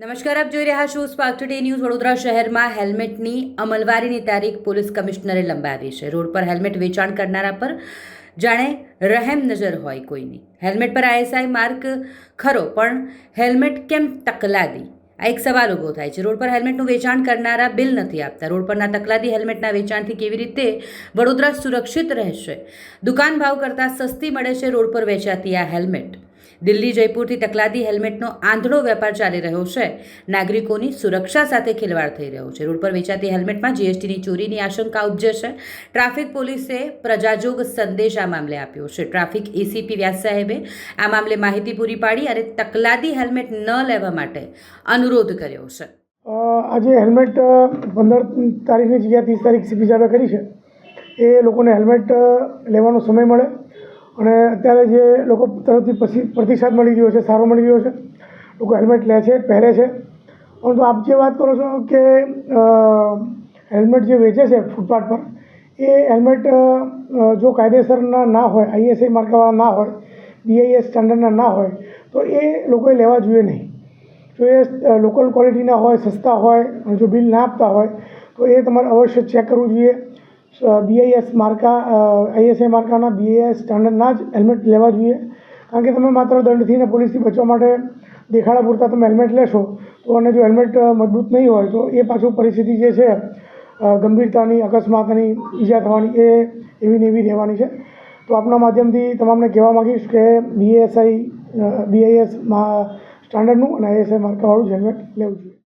નમસ્કાર, આપ જોઈ રહ્યા છો સ્પાર્ક ટુડે ન્યૂઝ વડોદરા શહેરમાં હેલ્મેટની અમલવારીની તારીખ પોલીસ કમિશનરે લંબાવી છે. રોડ પર હેલ્મેટ વેચાણ કરનારા પર જાણે રહેમ નજર હોય કોઈની. હેલ્મેટ પર આઈએસઆઈ માર્ક ખરો, પણ હેલ્મેટ કેમ તકલાદી? આ એક સવાલ ઊભો થાય છે. રોડ પર હેલ્મેટનું વેચાણ કરનારા બિલ નથી આપતા. રોડ પરના તકલાદી હેલ્મેટના વેચાણથી કેવી રીતે વડોદરા સુરક્ષિત રહેશે? દુકાન ભાવ કરતાં સસ્તી મળે છે. રોડ પર વેચાતી આ હેલ્મેટ. દિલ્હી જયપુરથી તકલાદી હેલ્મેટનો આંધળો વેપાર ચાલી રહ્યો છે. નાગરિકોની સુરક્ષા સાથે ખેલવાડ થઈ રહ્યો છે. રોડ પર વેચાતી હેલ્મેટમાં જીએસટીની ચોરીની આશંકા ઉપજે છે ટ્રાફિક પોલીસે પ્રજાજોગ સંદેશ આ મામલે આપ્યો છે. ટ્રાફિક એસીપી વ્યાસ સાહેબે આ મામલે માહિતી પૂરી પાડી અને તકલાદી હેલ્મેટ ન લેવા માટે અનુરોધ કર્યો છે. આજે હેલ્મેટ પંદર તારીખની જગ્યાએ ત્રીસ તારીખ સાહેબે કરી છે. એ લોકોને હેલ્મેટ લેવાનો સમય મળે. અને અત્યારે જે લોકો તરફથી પ્રતિસાદ મળી ગયો છે, સારો મળી ગયો છે, લોકો હેલ્મેટ લે છે, પહેરે છે. પરંતુ આપ જે વાત કરો છો કે હેલ્મેટ જે વેચે છે ફૂટપાથ પર, એ હેલ્મેટ જો કાયદેસરના ના હોય આઈએસઆઈ માર્કાવાળા ના હોય બીઆઈએસ સ્ટાન્ડર્ડના ના હોય, તો એ લોકોએ લેવા જોઈએ નહીં. જો એ લોકલ ક્વોલિટીના હોય, સસ્તા હોય, અને જો બિલ ના આપતા હોય, તો એ તમારે અવશ્ય ચેક કરવું જોઈએ. બીઆઈએસ માર્કા આઈએસઆઈ માર્કાના બીએએસ સ્ટાન્ડર્ડના જ હેલ્મેટ લેવા જોઈએ. કારણ કે તમે માત્ર દંડથી ને પોલીસથી બચવા માટે દેખાડા પૂરતા તમે હેલ્મેટ લેશો, તો અને જો હેલ્મેટ મજબૂત નહીં હોય, તો એ પાછું પરિસ્થિતિ જે છે ગંભીરતાની, અકસ્માતની, ઈજા થવાની એ એવી ને એવી રહેવાની છે. તો આપના માધ્યમથી તમામને કહેવા માગીશ કે બીએસઆઈ બીઆઈએસ સ્ટાન્ડર્ડનું અને આઈએસઆઈ માર્કાવાળું જ હેલ્મેટ લેવું જોઈએ.